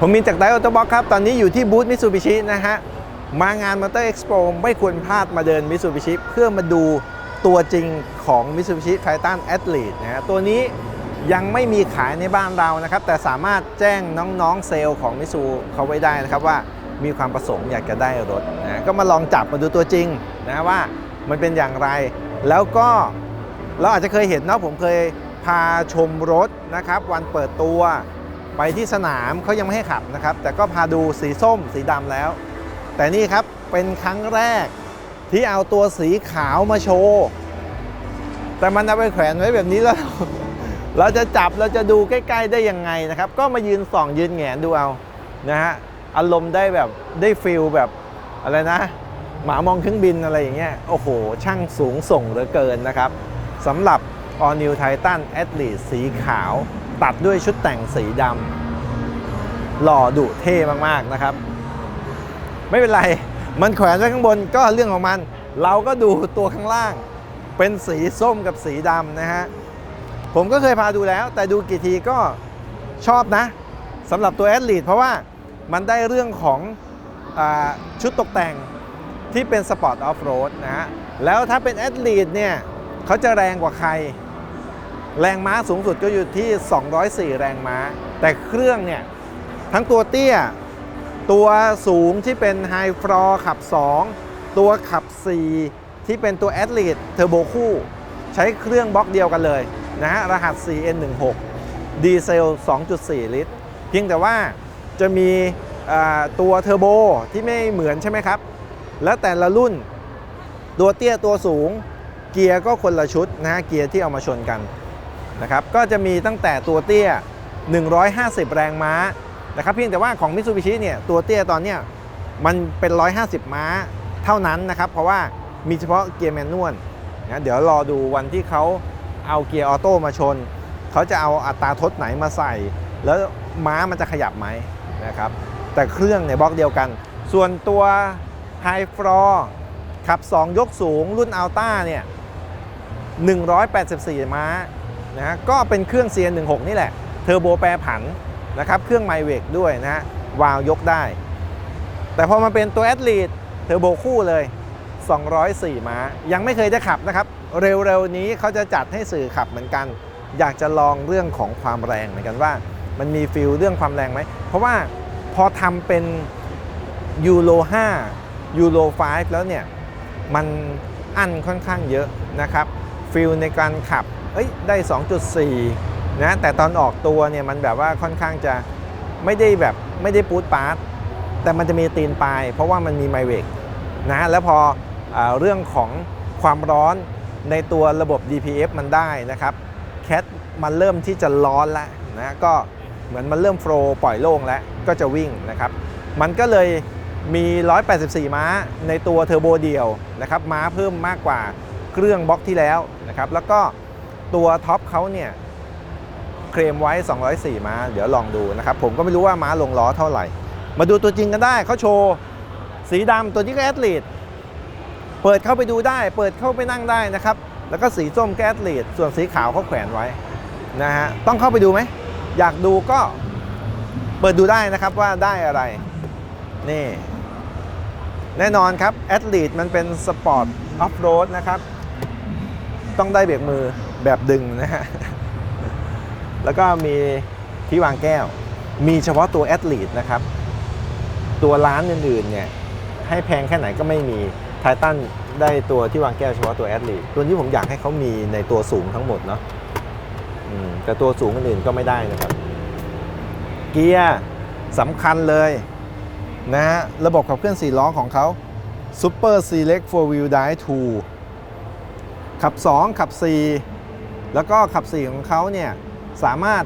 ผมมินจากไดโอโตบ็อกครับ ตอนนี้อยู่ที่บูธมิ t ซูบิชินะฮะ มางานมอเตอร์เอ็กซ์โปไม่ควรพลาดมาเดินมิ t ซูบิชิเพื่อมาดูตัวจริงของมิ t ซูบิชิไททันแอ l ลีดนะฮะ ตัวนี้ยังไม่มีขายในบ้านเรานะครับ แต่สามารถแจ้งน้องๆเซลล์ของมิ t ซูเขาไว้ได้นะครับว่ามีความประสงค์อยากจะได้รถนะก็มาลองจับมาดูตัวจริงนะว่ามันเป็นอย่างไร แล้วก็เราอาจจะเคยเห็นเนาะผมเคยพาชมรถนะครับ วันเปิดตัว ไปที่สนามเขายังไม่ให้ขับนะครับ แต่ก็พาดูสีส้มสีดำแล้ว แต่นี่ครับเป็นครั้งแรกที่เอาตัวสีขาวมาโชว์ แต่มันเอาไปแขวนไว้แบบนี้แล้ว เราจะจับเราจะดูใกล้ ๆ ได้ยังไงนะครับ ก็มายืนส่องยืนแงนดูเอานะฮะอารมณ์ได้แบบได้ฟิลแบบอะไรนะ หมามองเครื่องบินอะไรอย่างเงี้ยโอ้โห ช่างสูงส่งเหลือเกินนะครับสำหรับ All New Titan Athlete สีขาว ตัดด้วยชุดแต่งสีดำหล่อดุเท่มากๆนะครับ ไม่เป็นไร มันแขวนไว้ข้างบนก็เรื่องของมัน เราก็ดูตัวข้างล่าง เป็นสีส้มกับสีดำนะฮะ ผมก็เคยพาดูแล้ว แต่ดูกี่ทีก็ชอบนะสำหรับตัวแอดลีดเพราะว่ามันได้เรื่องของอชุดตกแต่งที่เป็นสปอร์ตออฟโรดนะฮะ แล้วถ้าเป็นแอดลีดเนี่ยเขาจะแรงกว่าใคร แรงม้าสูงสุดก็อยู่ที่ 204 แรงม้า แต่เครื่องเนี่ย ทั้งตัวเตี้ย ตัวสูงที่เป็นไฮฟลอขับ 2 ตัวขับ 4 ที่เป็นตัวแอดลีดเทอร์โบคู่ ใช้เครื่องบล็อกเดียวกันเลยนะฮะ รหัส 4N16 ดีเซล 2.4 ลิตร เพียงแต่ว่าจะมีตัวเทอร์โบที่ไม่เหมือนใช่ไหมครับ แล้วแต่ละรุ่น ตัวเตี้ยตัวสูงเกียร์ก็คนละชุดนะฮะเกียร์ที่เอามาชนกัน นะครับก็จะมีตั้งแต่ตัวเตี้ย 150 แรงม้านะครับเพียงแต่ว่าของ Mitsubishi เนี่ยตัวเตี้ยตอนเนี้ยมันเป็น 150 ม้าเท่านั้นนะครับ เพราะว่ามีเฉพาะเกียร์แมนนวลนะเดี๋ยวรอดูวันที่เขาเอาเกียร์ออโต้มาชน เขาจะเอาอัตราทดไหนมาใส่ แล้วม้ามันจะขยับไหมนะครับแต่เครื่องเนี่ยบล็อกเดียวกัน ส่วนตัว High Floor ขับ 2 ยกสูงรุ่น Alta เนี่ย184 ม้า นะฮะก็เป็นเครื่อง CN16 นี่แหละ เทอร์โบแปรผันนะครับ เครื่องไมเวกด้วยนะฮะวาล์วยกได้ แต่พอมาเป็นตัวแอดลีดเทอร์โบคู่เลย 204 ม้า ยังไม่เคยได้ขับนะครับ เร็วๆนี้เขาจะจัดให้สื่อขับเหมือนกัน อยากจะลองเรื่องของความแรงเหมือนกันว่า มันมีฟิลเรื่องความแรงไหม เพราะว่าพอทำเป็นยูโร5ยูโร5แล้วเนี่ย มันอั้นค่อนข้างเยอะนะครับฟิลในการขับ เอ้ยได้ 2.4 นะแต่ตอนออกตัวเนี่ยมันแบบว่าค่อนข้างจะไม่ได้แบบไม่ได้ปูดปาร์ตแต่มันจะมีตีนปลาย เพราะว่ามันมีไมเวกนะแล้วพออเรื่องของความร้อนในตัวระบบ DPF มันได้นะครับแคทมันเริ่มที่จะร้อนแล้วนะก็เหมือนมันเริ่มโฟล์ปล่อยโล่งแล้วก็จะวิ่งนะครับมันก็เลยมี 184 ม้าในตัวเทอร์โบเดียวนะครับม้าเพิ่มมากกว่าเครื่องบล็อกที่แล้วนะครับแล้วก็ ตัวท็อปเขาเนี่ยเคลมไว้ 204 ม้า เดี๋ยวลองดูนะครับ ผมก็ไม่รู้ว่าม้าลงล้อเท่าไหร่ มาดูตัวจริงกันได้เขาโชว์สีดำตัวนี้ก็แอดลีดเปิดเข้าไปดูได้ เปิดเข้าไปนั่งได้นะครับ แล้วก็สีส้มแกแอดลีดส่วนสีขาวเขาแขวนไว้นะฮะต้องเข้าไปดูไหม อยากดูก็เปิดดูได้นะครับว่าได้อะไร นี่ แน่นอนครับแอดลีดมันเป็นสปอร์ตออฟโรดนะครับ ต้องได้เบรกมือแบบดึงนะฮะ แล้วก็มีที่วางแก้ว มีเฉพาะตัวแอดลีดนะครับ ตัวร้านอื่นๆเนี่ยให้แพงแค่ไหนก็ไม่มีไททันได้ตัวที่วางแก้วเฉพาะตัวแอดลีดตัวนี้ผมอยากให้เขามีในตัวสูงทั้งหมดเนาะแต่ตัวสูงอื่นๆก็ไม่ได้นะครับ เกียร์สำคัญเลยนะฮะระบบขับเคลื่อน4ล้อของเขา Super Select 4 Wheel Drive 2 ขับ 2 ขับ 4 แล้วก็ขับ 4 ของเขาเนี่ยสามารถ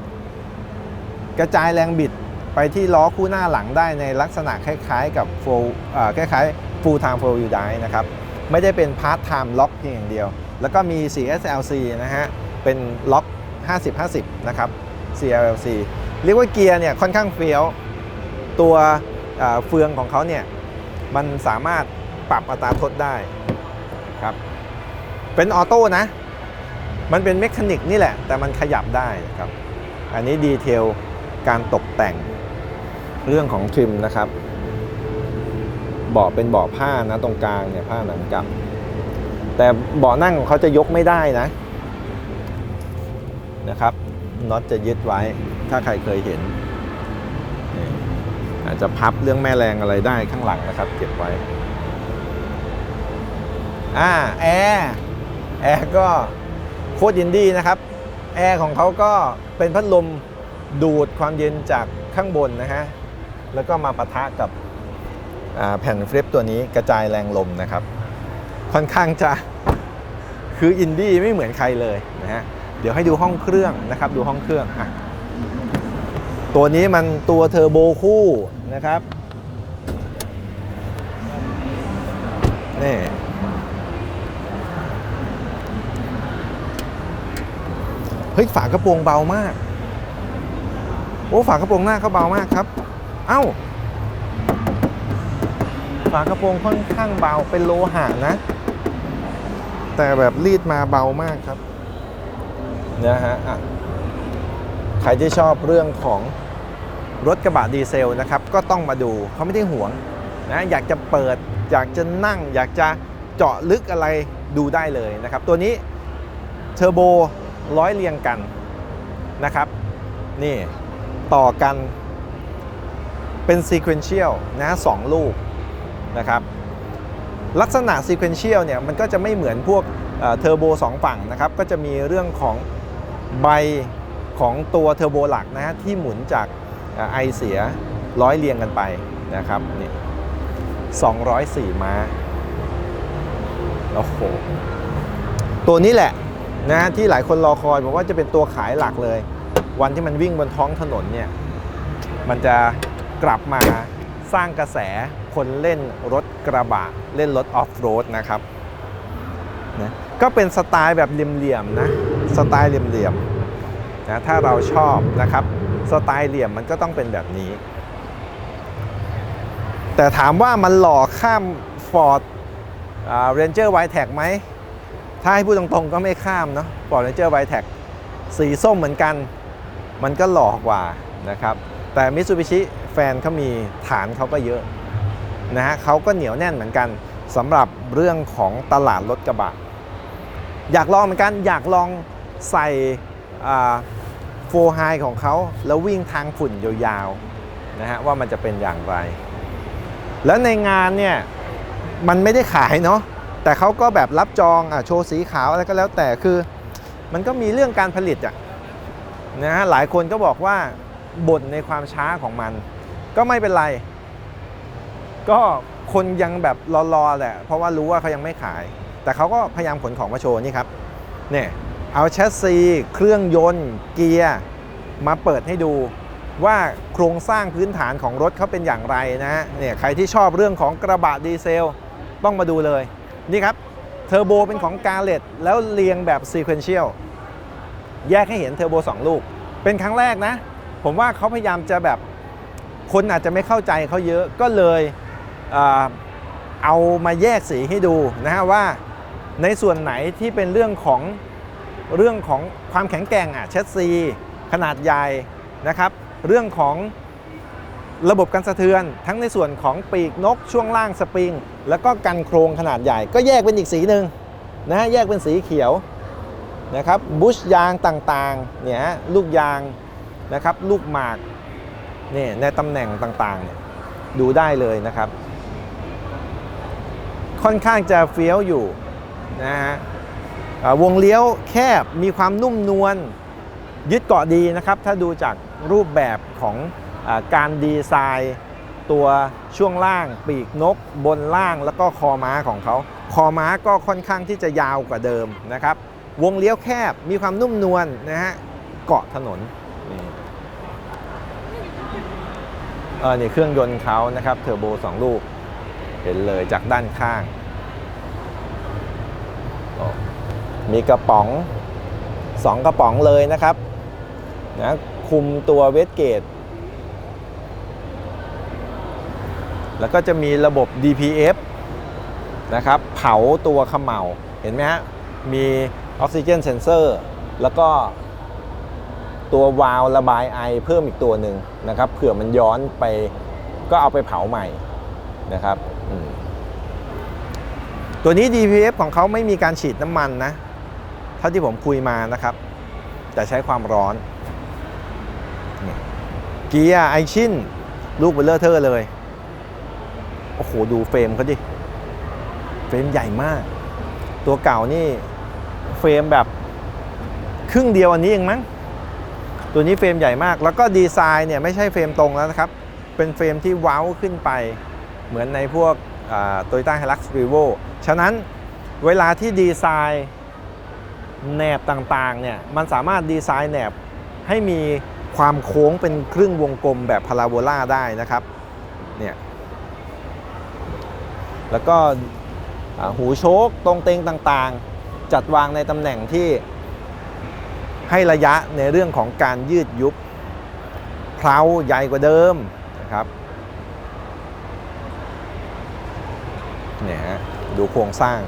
กระจายแรงบิดไปที่ล้อคู่หน้าหลังได้ในลักษณะคล้ายๆกับ full อ่าคล้ายๆ full time four wheel drive นะครับ ไม่ได้เป็น part time lock เพียงอย่างเดียว แล้วก็มี CSLC นะฮะ เป็นล็อก 50-50 นะครับ CLC เรียกว่าเกียร์เนี่ยค่อนข้างเฟี้ยว ตัวเฟืองของเขาเนี่ย มันสามารถปรับอัตราทดได้ครับ เป็นออโต้นะ มันเป็นเมคานิกนี่แหละ แต่มันขยับได้ครับ อันนี้ดีเทลการตกแต่งเรื่องของทริมนะครับเบาะเป็นเบาะผ้านะตรงกลางเนี่ยผ้าหนังกลับ แต่เบาะนั่งของเขาจะยกไม่ได้นะนะครับน็อตจะยึดไว้ ถ้าใครเคยเห็น อาจจะพับเรื่องแม่แรงอะไรได้ข้างหลังนะครับ เก็บไว้ อ่าแอร์ แอร์ก็โคตรยินดีนะครับ แอร์ของเขาก็เป็นพัดลมดูดความเย็นจากข้างบนนะฮะ แล้วก็มาปะทะกับแผ่นฟลิปตัวนี้กระจายแรงลมนะครับ ค่อนข้างจะคืออินดี้ไม่เหมือนใครเลยนะฮะ เดี๋ยวให้ดูห้องเครื่องนะครับ ดูห้องเครื่องอะตัวนี้มันตัวเทอร์โบคู่นะครับนี่ เฮ้ยฝากระโปรงเบามาก โอ้ฝากระโปรงหน้าเขาเบามากครับ เอ้า ฝากระโปรงค่อนข้างเบาเป็นโลหะนะ แต่แบบรีดมาเบามากครับนะฮะอะใครที่ชอบเรื่องของรถกระบะดีเซลนะครับ ก็ต้องมาดูเขาไม่ได้ห่วงนะอยากจะเปิด อยากจะนั่ง อยากจะเจาะลึกอะไรดูได้เลยนะครับ ตัวนี้เทอร์โบ ร้อยเรียงกันนะครับ นี่ต่อกันเป็น sequential นะสองลูกนะครับลักษณะ sequential เนี่ยมันก็จะไม่เหมือนพวกเทอร์โบสองฝั่งนะครับ ก็จะมีเรื่องของใบของตัวเทอร์โบหลักนะฮะที่หมุนจากอไอเสียร้อยเรียงกันไปนะครับนี่204 ม้า โอ้โห ตัวนี้แหละ นะฮะที่หลายคนรอคอยบอกว่าจะเป็นตัวขายหลักเลย วันที่มันวิ่งบนท้องถนนเนี่ยมันจะกลับมาสร้างกระแสคนเล่นรถกระบะเล่นรถออฟโรดนะครับนะก็เป็นสไตล์แบบเหลี่ยมๆนะสไตล์เหลี่ยมๆนะถ้าเราชอบนะครับสไตล์เหลี่ยมมันก็ต้องเป็นแบบนี้ แต่ถามว่ามันหล่อข้าม Ford เรนเจอร์ไวแท็กไหม ถ้าให้พูดตรงๆก็ไม่ข้ามเนาะ Ford Ranger w i t e c สีส้มเหมือนกัน มันก็หล่อกว่านะครับ แต่ Mitsubishi แฟนเขามีฐานเขาก็เยอะนะฮะเขาก็เหนียวแน่นเหมือนกันสำหรับเรื่องของตลาดรถกระบะ อยากลองเหมือนกัน อยากลองใส่โฟไฮของเขาแล้ววิ่งทางฝุ่นยาวๆนะฮะว่ามันจะเป็นอย่างไร แล้วในงานเนี่ย มันไม่ได้ขายเนาะ แต่เขาก็แบบรับจองอะโชว์สีขาวอะไรก็แล้วแต่คือ มันก็มีเรื่องการผลิตอะนะฮะหลายคนก็บอกว่าบ่นในความช้าของมัน ก็ไม่เป็นไร ก็คนยังแบบรอๆแหละเพราะว่ารู้ว่าเขายังไม่ขาย แต่เขาก็พยายามขนของมาโชว์นี่ครับเนี่ยเอาแชสซีเครื่องยนต์ เกียร์ มาเปิดให้ดูว่าโครงสร้างพื้นฐานของรถเขาเป็นอย่างไรนะฮะเนี่ยใครที่ชอบเรื่องของกระบะดีเซล ต้องมาดูเลย นี่ครับเทอร์โบเป็นของกาเลตแล้วเรียงแบบซีเควนเชียลแยกให้เห็นเทอร์โบ2 ลูก เป็นครั้งแรกนะ ผมว่าเขาพยายามจะแบบคนอาจจะไม่เข้าใจเขาเยอะก็เลยเอามาแยกสีให้ดูนะฮะว่าในส่วนไหนที่เป็นเรื่องของเรื่องของความแข็งแกร่งอะเชสซี ขนาดใหญ่นะครับ เรื่องของระบบการสะเทือนทั้งในส่วนของปีกนกช่วงล่างสปริง แล้วก็กันโครงขนาดใหญ่ ก็แยกเป็นอีกสีหนึ่งนะฮะแยกเป็นสีเขียวนะครับบุชยางต่างๆเนี่ยลูกยางนะครับลูกหมากเนี่ยในตำแหน่งต่างๆเนี่ยดูได้เลยนะครับ ค่อนข้างจะเฟี้ยวอยู่นะฮะวงเลี้ยวแคบมีความนุ่มนวลยึดเกาะดีนะครับ ถ้าดูจากรูปแบบของอการดีไซน์ ตัวช่วงล่าง ปีกนก บนล่างแล้วก็คอม้าของเขาคอม้าก็ค่อนข้างที่จะยาวกว่าเดิมนะครับ วงเลี้ยวแคบมีความนุ่มนวลนะฮะเกาะถนนนี่เออนี่เครื่องยนต์เขานะครับเทอร์โบ 2 ลูก เห็นเลยจากด้านข้าง มีกระป๋อง 2 กระป๋องเลยนะครับนะคุมตัวเวสเกต แล้วก็จะมีระบบ DPF นะครับเผาตัวขมเหลาเห็นไหมฮะมีออกซิเจนเซนเซอร์แล้วก็ตัววาล์วระบายไอเพิ่มอีกตัวหนึ่งนะครับเผื่อมันย้อนไปก็เอาไปเผาใหม่นะครับตัวนี้ DPF ของเขาไม่มีการฉีดน้ำมันนะเท่าที่ผมคุยมานะครับ แต่ใช้ความร้อนเกียร์ไอชินลูกเบลเลอร์เทอร์เลย อ้โห ดูเฟรมเขาดิ เฟรมใหญ่มาก ตัวเก่านี่เฟรมแบบครึ่งเดียวอันนี้เองมั้ง ตัวนี้เฟรมใหญ่มาก แล้วก็ดีไซน์เนี่ยไม่ใช่เฟรมตรงแล้วนะครับ เป็นเฟรมที่เว้าขึ้นไป เหมือนในพวกโตโยต้าไฮลักซ์รีโวฉะนั้นเวลาที่ดีไซน์แหนบต่างๆเนี่ยมันสามารถดีไซน์แหนบให้มีความโค้งเป็นครึ่งวงกลมแบบพาราโบลาได้นะครับเนี่ย แล้วก็หูโชคตรงเตงต่างๆ จัดวางในตำแหน่งที่ให้ระยะในเรื่องของการยืดยุบเพลาใหญ่กว่าเดิมนะครับเนี่ยฮะดูโครงสร้าง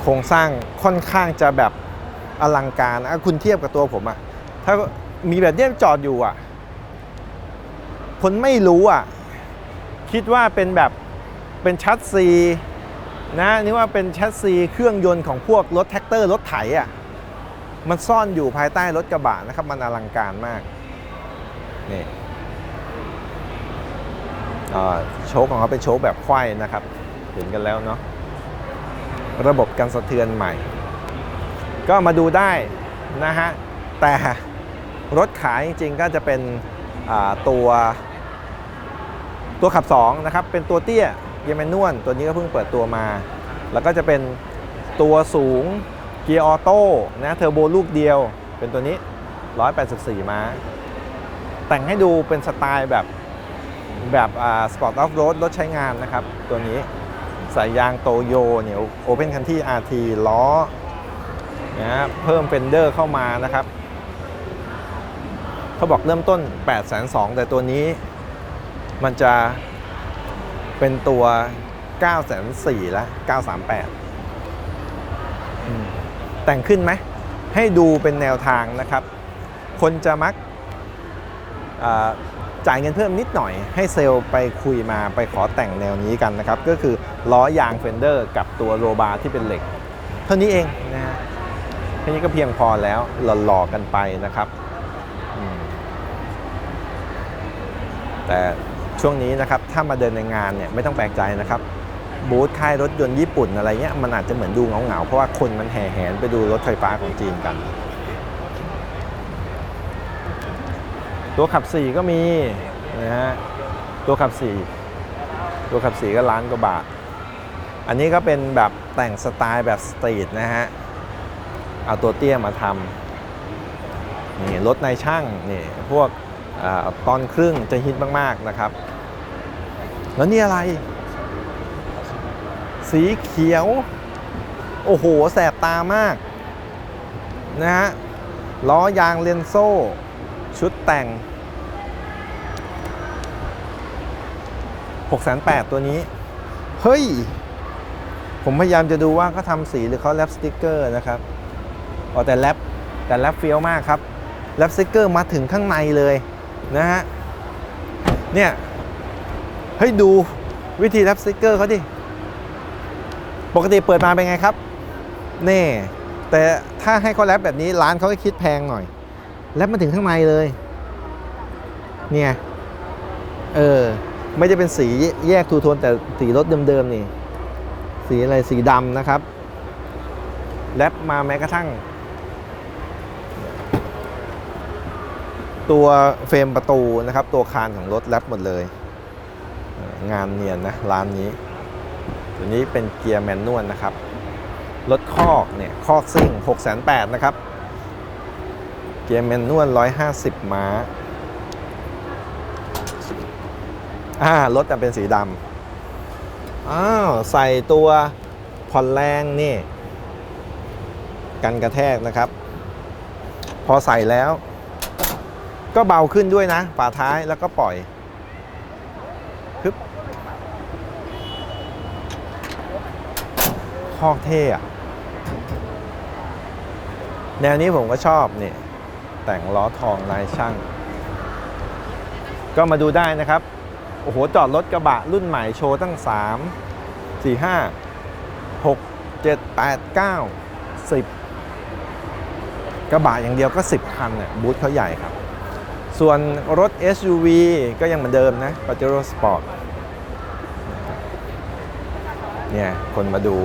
โครงสร้างค่อนข้างจะแบบอลังการนะคุณเทียบกับตัวผมอะถ้ามีแบบเนี้ยจอดอยู่อะคนไม่รู้อะคิดว่าเป็นแบบ เป็นชัดซีนะนี่ว่าเป็นชัดซีเครื่องยนต์ของพวกรถแท็กเตอร์รถไถอะ่ะมันซ่อนอยู่ภายใต้รถกระบะนะครับ มันอลังการมากนี่โชคของเขาเป็นโชคแบบไขว้นะครับ เห็นกันแล้วเนาะระบบการสะเทือนใหม่ ก็มาดูได้นะฮะ แต่รถขายจริงๆก็จะเป็นตัวตัวขับ2นะครับเป็นตัวเตี้ย เกียร์แมนนวลตัวนี้ก็เพิ่งเปิดตัวมา แล้วก็จะเป็นตัวสูงเกียร์ออโต้นะเทอร์โบลูกเดียว เป็นตัวนี้ 184 ม้า แต่งให้ดูเป็นสไตล์แบบแบบสปอร์ตออฟโรดรถใช้งานนะครับ ตัวนี้สายยางโตโยเนี่ยโอเพนคันที่ RT ล้อนะเพิ่มเฟนเดอร์เข้ามานะครับ เขาบอกเริ่มต้น 8 2 0 0 0แต่ตัวนี้มันจะ เป็นตัว 9 4 0 0 0แล้ว938 แต่งขึ้นไหม ให้ดูเป็นแนวทางนะครับ คนจะมักจ่ายเงินเพิ่มนิดหน่อย ให้เซลล์ไปคุยมาไปขอแต่งแนวนี้กันนะครับ ก็คือล้อยางเฟนเดอร์กับตัวโรบาร์ที่เป็นเหล็ก เท่านี้เองนะฮะแค่นี้ก็เพียงพอแล้วหล่อๆกันไปนะครับแต่ ช่วงนี้นะครับถ้ามาเดินในงานเนี่ยไม่ต้องแปลกใจนะครับบูธค่ายรถยนต์ญี่ปุ่นอะไรเงี้ยมันอาจจะเหมือนดูเงาๆเพราะว่าคนมันแห่แหนไปดูรถไฟฟ้าของจีนกัน ตัวขับ 4 ก็มีนะฮะตัวขับ 4 ตัวขับ 4 ก็ล้านกว่าบาท อันนี้ก็เป็นแบบแต่งสไตล์แบบสตรีทนะฮะเอาตัวเตี้ยมาทำนี่รถในช่างนี่พวกอตอนครึ่งจะฮิตมากๆนะครับ แล้วนี่อะไร สีเขียว โอ้โห แสบตามาก นะฮะ ล้อยางเลนโซ่ ชุดแต่ง608ตัวนี้ เฮ้ย ผมพยายามจะดูว่าเขาทำสีหรือเขาแรปสติกเกอร์นะครับอ๋อแต่แรปแต่แรปเฟี้ยวมากครับแรปสติกเกอร์มาถึงข้างในเลยนะฮะ เนี่ย ให้ยดูวิธีแรปสติกเกอร์เขาดิ ปกติเปิดมาเป็นไงครับ นี่ แต่ถ้าให้เขาแรปแบบนี้ร้านเขาก็คิดแพงหน่อย แรปมาถึงข้างในเลย เนี่ย เออ ไม่ได้เป็นสีแยกทูโทนแต่สีรถเดิมๆนี่ สีอะไรสีดำนะครับ แรปมาแม้กระทั่ง ตัวเฟรมประตูนะครับ ตัวคานของรถแรปหมดเลย งานเนียนนะร้านนี้ ตัวนี้เป็นเกียร์แมนนวลนะครับ รถคอกเนี่ยคอกซิ่ง6 8 0 0นะครับ เกียร์แมนนวล150 ม้า อ่ารถจะเป็นสีดำอ้าวใส่ตัวผ่อนแรงนี่ กันกระแทกนะครับ พอใส่แล้ว ก็เบาขึ้นด้วยนะ ฝาท้ายแล้วก็ปล่อยฮึบค อกเท่อะแนวนี้ผมก็ชอบเนี่ยแต่งล้อทองลายช่าง ก็มาดูได้นะครับ โอ้โห จอดรถกระบะรุ่นใหม่โชว์ตั้ง 3 4 5 6 7 8 9 10 กระบะอย่างเดียวก็ 10 คันเนี่ยบูธเขาใหญ่ครับ ส่วนรถ SUV ก็ยังเหมือนเดิมนะ Pajero Sport เนี่ย คนมาดู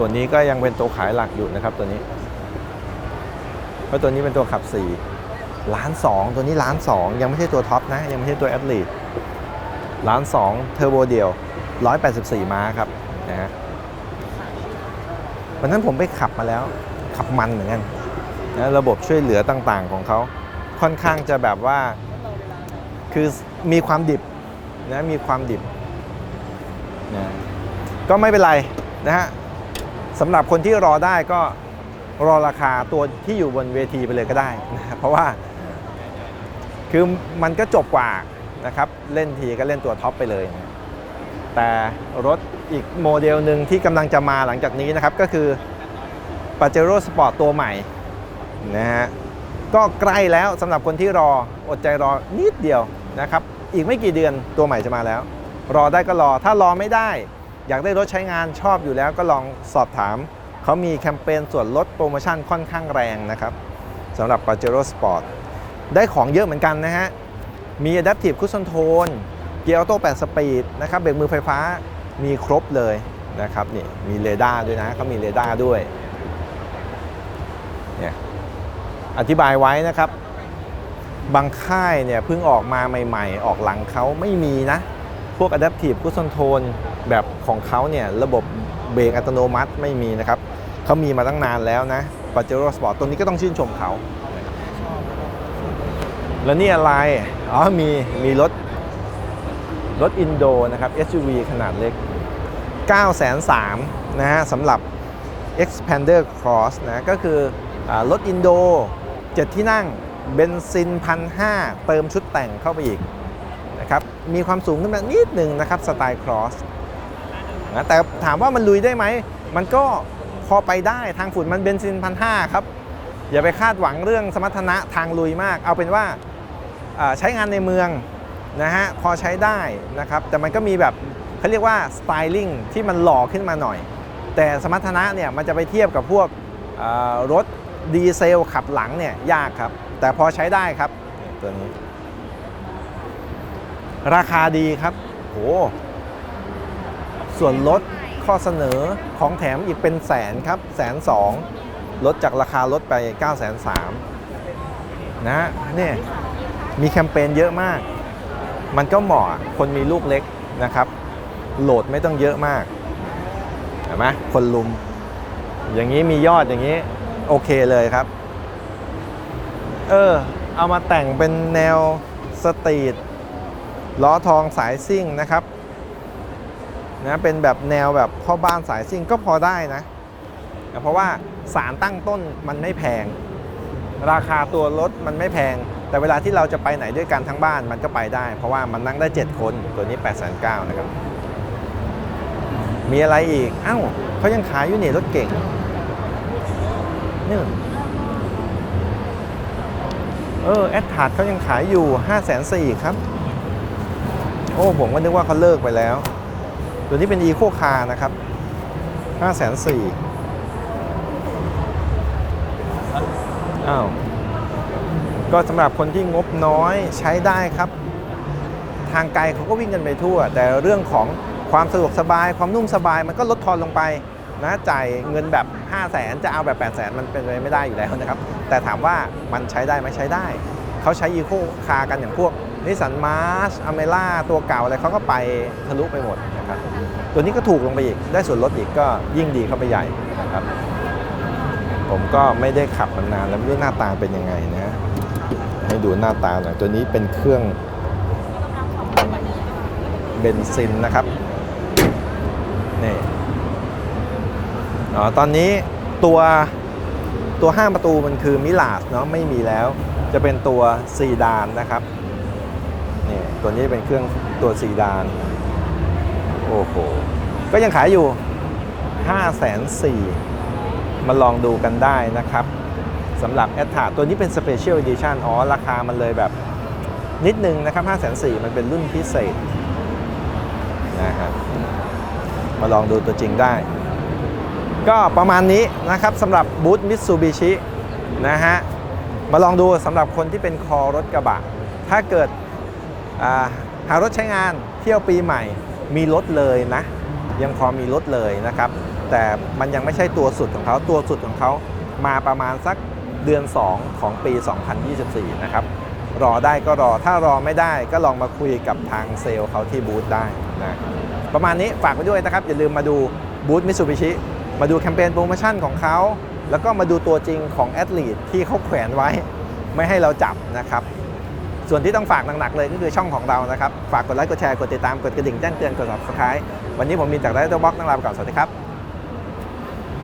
ตัวนี้ก็ยังเป็นตัวขายหลักอยู่นะครับตัวนี้เพราะตัวนี้เป็นตัวขับ4ล้าน2ตัวนี้ล้าน2ยังไม่ใช่ตัวท็อปนะยังไม่ใช่ตัวแอ e ลีล้าน2เทอร์โบเดียว 184 ม้าครับนะฮะวันนั้นผมไปขับมาแล้วขับมันเหมือนกันนะระบบช่วยเหลือต่างๆของเขาค่อนข้างจะแบบว่าคือมีความดิบนะมีความดิบนะก็ไม่เป็นไรนะฮะ สำหรับคนที่รอได้ก็รอราคาตัวที่อยู่บนเวทีไปเลยก็ได้นะเพราะว่า คือมันก็จบกว่านะครับ เล่นทีก็เล่นตัวท็อปไปเลยนะแต่รถอีกโมเดลหนึ่งที่กำลังจะมาหลังจากนี้นะครับ ก็คือ Pajero Sport ตัวใหม่นะฮะก็ใกล้แล้วสำหรับคนที่รออดใจรอนิดเดียวนะครับ อีกไม่กี่เดือนตัวใหม่จะมาแล้ว รอได้ก็รอถ้ารอไม่ได้ อยากได้รถใช้งานชอบอยู่แล้วก็ลองสอบถาม เขามีแคมเปญส่วนลดโปรโมชั่นค่อนข้างแรงนะครับสำหรับ Pajero Sport ได้ของเยอะเหมือนกันนะฮะ มี Adaptive Cruise Control เกียร์ออโต้8สปีดนะครับเบรกมือไฟฟ้ามีครบเลยนะครับนี่มีเรดาร์ด้วยนะเขามีเรดาร์ด้วยเนี่ยอธิบายไว้นะครับ บางค่ายเนี่ยเพิ่งออกมาใหม่ ๆ ออกหลังเขาไม่มีนะ พวก Adaptive Cruise Control แบบของเขาเนี่ยระบบเบรกอัตโนมัติไม่มีนะครับเขามีมาตั้งนานแล้วนะ Pajero Sport ตัวนี้ก็ต้องชื่นชมเขา แล้วนี่อะไร อ๋อมีมีรถรถอินโดนะครับ SUV ขนาดเล็ก 9 3 0 0 0นะฮะสำหรับ Expander Cross นะก็คืออรถอินโด 7 ที่นั่งเบนซินพันห้าเติมชุดแต่งเข้าไปอีก นะครับมีความสูงขึ้นมานิดหนึ่งนะครับสไตล์ Cross นะแต่ถามว่ามันลุยได้ไหม มันก็พอไปได้ทางฝุ่นมันเบนซินพันห้าครับ อย่าไปคาดหวังเรื่องสมรรถนะทางลุยมาก เอาเป็นว่าใช้งานในเมืองนะฮะพอใช้ได้นะครับ แต่มันก็มีแบบเขาเรียกว่าสไตลิ่งที่มันหล่อขึ้นมาหน่อย แต่สมรรถนะเนี่ยมันจะไปเทียบกับพวกรถดีเซลขับหลังเนี่ยยากครับ แต่พอใช้ได้ครับตัวนี้ ราคาดีครับโหส่วนลดข้อเสนอของแถมอีกเป็นแสนครับแสนสองลดจากราคารถไป 9 3 0 0 0นะเนี่ยมีแคมเปญเยอะมาก มันก็เหมาะคนมีลูกเล็กนะครับ โหลดไม่ต้องเยอะมากเห็นไหมคนลุม อย่างนี้มียอดอย่างนี้ โอเคเลยครับ เออ เอามาแต่งเป็นแนวสตรีท ล้อทองสายซิ่งนะครับนะเป็นแบบแนวแบบพ่อบ้านสายซิ่งก็พอได้นะเพราะว่าสารตั้งต้นมันไม่แพง ราคาตัวรถมันไม่แพง แต่เวลาที่เราจะไปไหนด้วยกันทั้งบ้านมันก็ไปได้ เพราะว่ามันนั่งได้ 7 คนตัวนี้8 9 0 0 0นะครับ มีอะไรอีก อ้าวเขายังขายอยู่นี่รถเก่งนี่เออแอดทาร์ดเขายังขายอยู่5 4 0 0 0ครับ อ้ผมก็นึกว่าเขาเลิกไปแล้ว ตัวนี้เป็นอีโคคาร์นะครับ5 4 0 0 0อ้าว ก็สำหรับคนที่งบน้อยใช้ได้ครับ ทางไกลเขาก็วิ่งกันไปทั่ว แต่เรื่องของความสะดวกสบาย ความนุ่มสบายมันก็ลดทอนลงไปนะจ่ายเงินแบบ 5 0 0แสนจะเอาแบบ 8 0 0แสนมันเป็นไปไม่ได้อยู่แล้วนะครับ แต่ถามว่ามันใช้ได้ไหมใช้ได้ เขาใช้อีโคคากันอย่างพวก นิสสันมาร์ชอเมล่าตัวเก่าอะไรเขาก็ไปทะลุไปหมดนะครับตัวนี้ก็ถูกลงไปอีก ได้ส่วนลดอีกก็ยิ่งดีเข้าไปใหญ่นะครับ ผมก็ไม่ได้ขับมานานแล้วไม่รู้หน้าตาเป็นยังไงนะให้ดูหน้าตาหน่อยตัวนี้เป็นเครื่องเบนซินนะครับนี่อ๋อตอนนี้ตัวตัวห้างประตูมันคือมิลาสเนาะไม่มีแล้ว จะเป็นตัวซีดานนะครับนี่ ตัวนี้เป็นเครื่องตัวซีดาน โอ้โห ก็ยังขายอยู่ 5 4 0 0 0มาลองดูกันได้นะครับสำหรับแอ t ทาตัวนี้เป็น Special Edition อ๋อ ราคามันเลยแบบนิดนึงนะครับ 5 4 0 0 0มันเป็นรุ่นพิเศษนะครับมาลองดูตัวจริงได้ ก็ประมาณนี้นะครับสำหรับบูธมิตซูบิชินะฮะ มาลองดูสำหรับคนที่เป็นคอรถกระบะ ถ้าเกิด หารถใช้งานเที่ยวปีใหม่มีรถเลยนะ ยังพอมีรถเลยนะครับ แต่มันยังไม่ใช่ตัวสุดของเขาตัวสุดของเขามาประมาณสักเดือน 2 ของปี 2024 นะครับ รอได้ก็รอถ้ารอไม่ได้ก็ลองมาคุยกับทางเซลล์เขาที่บูธได้นะประมาณนี้ฝากไว้ด้วยนะครับ อย่าลืมมาดูบูธมิ t ซูบิชิมาดูแคมเปญโปรโมชั่นของเขาแล้วก็มาดูตัวจริงของแอดลีดที่เขาแขวนไว้ ไม่ให้เราจับนะครับ ส่วนที่ต้องฝากหนักๆเลยก็คือช่องของเรานะครับ ฝากกดไลค์กดแชร์กดติดตามกดกระดิ่งแจ้งเตือนกด subscribe วันนี้ผมมีจากไดโตบ็อกต้องลาไปก่อนสวัสดีครับ